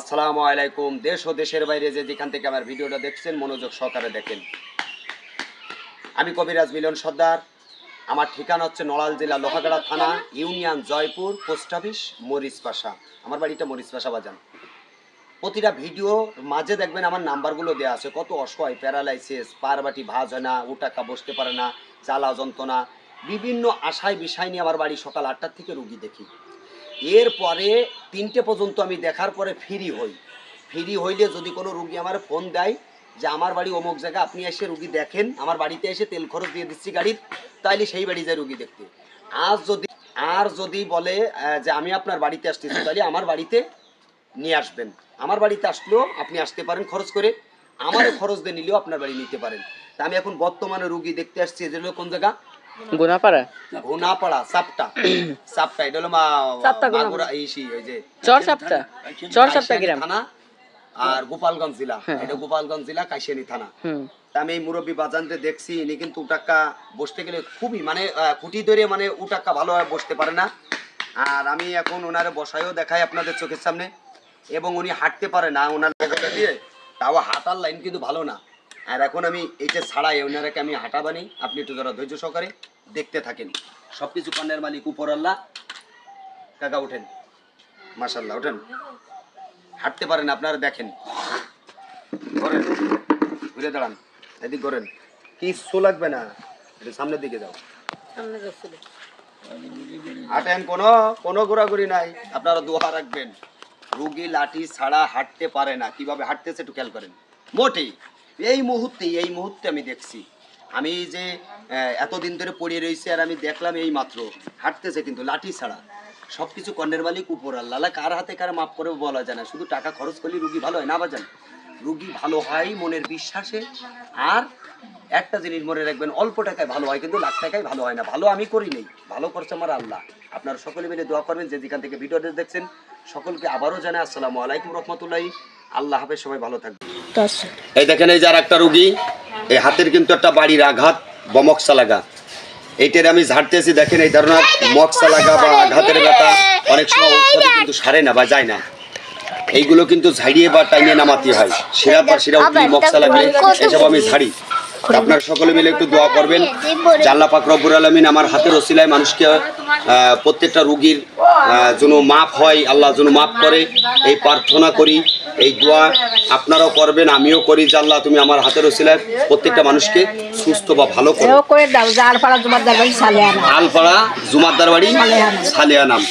আসসালামু আলাইকুম। দেশ ও দেশের বাইরে যে যেখান থেকে আমার ভিডিওটা দেখছেন, মনোযোগ সহকারে দেখেন। আমি কবিরাজ মিলন সর্দার। আমার ঠিকানা হচ্ছে নড়াল জেলা লোহাগাড়া থানা, union Joypur, post office, Marichpasha. আমার বাড়িটা মরিচপাশা বাজান প্রতিটা ভিডিও মাঝে দেখবেন আমার নাম্বারগুলো দেওয়া আছে। কত অসহায়, প্যারালাইসিস, পারবাটি ভাজ হয় না, উটাকা বসতে পারে না, জ্বালা যন্ত্রণা। বিভিন্ন আশায় বিষয় নিয়ে আমার বাড়ি সকাল আটটার থেকে রুগী দেখি। এরপরে তিনটে পর্যন্ত আমি দেখার পরে ফ্রি হই। ফ্রি হইলে যদি কোনো রুগী আমার ফোন দেয় যে আমার বাড়ি অমুক জায়গা, আপনি এসে রুগী দেখেন, আমার বাড়িতে এসে তেল খরচ দিয়ে দিচ্ছি গাড়ির, তাইলে সেই বাড়ি যায় রুগী দেখতে। আর যদি আর যদি বলে যে আমি আপনার বাড়িতে আসতেছি তাহলে আমার বাড়িতে নিয়ে আসবেন। আমার বাড়িতে আসলেও আপনি আসতে পারেন খরচ করে, আমারও খরচ দিয়ে নিলেও আপনার বাড়ি নিতে পারেন। তা আমি এখন বর্তমানে রুগী দেখতে আসছি হলো কোন জায়গা? গুনাপাড়া? ঘোনাপাড়া সাপটা। সাপটা এটা হলো মা মাগুরা এই ওই যে চর সাপটা? চর সাপটা গ্রাম থানা আর গোপালগঞ্জ জেলা। হ্যাঁ। এটা গোপালগঞ্জ জেলা কাশিয়ানি থানা। আমি এই মুরব্বী বাজানতে দেখছি ইনি কিন্তু উটাক্কা বসতে গেলে খুবই মানে খুঁটি ধরে মানে উটাক্কা ভালোভাবে বসতে পারে না। আর আমি এখন ওনারে বসায়ও দেখাই আপনাদের চোখের সামনে। এবং উনি হাঁটতে পারে না ওনার দিয়ে। তাও হাঁটার লাইন কিন্তু ভালো না। আর এখন আমি এইটা ছাড়াই ওনারাকে আমি হাঁটা বানি আপনি একটু যারা ধৈর্য সহকারে দেখতে থাকেন। সব কিছু কন্যার মালিক উপর আল্লাহ। কাকা ওঠেন মাসাল্লাহ ওঠেন হাঁটতে পারেন আপনারা দেখেন। করেন ঘুরে দাঁড়ান। এদিক করেন কিচ্ছু লাগবে না। একটু সামনের দিকে যাও। হাঁটেন কোনো কোনো ঘোরাঘুরি নাই। আপনারা দোহা রাখবেন। রুগী লাঠি ছাড়া হাঁটতে পারে না। কীভাবে হাঁটতেছে একটু খেয়াল করেন। মোটেই। এই মুহূর্তে এই মুহূর্তে আমি দেখছি। আমি যে এতদিন ধরে পড়ে রয়েছি আর আমি দেখলাম এই মাত্র। হাঁটতেছে কিন্তু, লাঠি ছাড়া। সব কিছু কর্ণের মালিক, উপর আল্লাহ। কার হাতে কার মাপ করে বলা যায় না। শুধু টাকা খরচ করলে রুগী ভালো হয়, না বাজান? রুগী ভালো হয় মনের বিশ্বাসে। আর একটা জিনিস মনে রাখবেন, অল্প টাকায় ভালো হয় কিন্তু লাখ টাকায় ভালো হয় না। ভালো আমি করি নেই। ভালো করছে আমার আল্লাহ। আপনারা সকলে মিলে দোয়া করবেন যে যেখান থেকে ভিডিওটা দেখছেন, সকলকে আবারও জানাই আসসালামু আলাইকুম রহমতুল্লাহি। আল্লাহ হাফেজ, সবাই ভালো থাকবেন। এই দেখেন, এই যার একটা রুগী, এই হাতের কিন্তু একটা বাড়ির আঘাত বমকসা লাগা এইটার আমি ঝাড়তেছি, দেখেন, এই ধরনের মকসা লাগা বা আঘাতের ব্যথা অনেক সময় কিন্তু সারে না বা যায় না। এইগুলো কিন্তু ঝাড়িয়ে বা টাইমে নামাতে হয়। শিরা বা শিরা উঠলি মকসা লাগলে এসব আমি ঝাড়ি। আপনার সকলে মিলে একটু দোয়া করবেন। জাল্লা পাক রব্বুর আলমিন আমার হাতের ওসিলায় মানুষকে প্রত্যেকটা রুগীর যেন মাপ হয় আল্লাহ যেন মাপ করে। এই প্রার্থনা করি এই দোয়া আপনারাও করবেন আমিও করি আল্লাহ তুমি আমার হাতের ওসিলায় প্রত্যেকটা মানুষকে সুস্থ বা ভালো করো। আলপাড়া জমার দাঁড়াই সালে আনা আলপাড়া জুমাদ্দার বাড়ি সালেয়া নাম।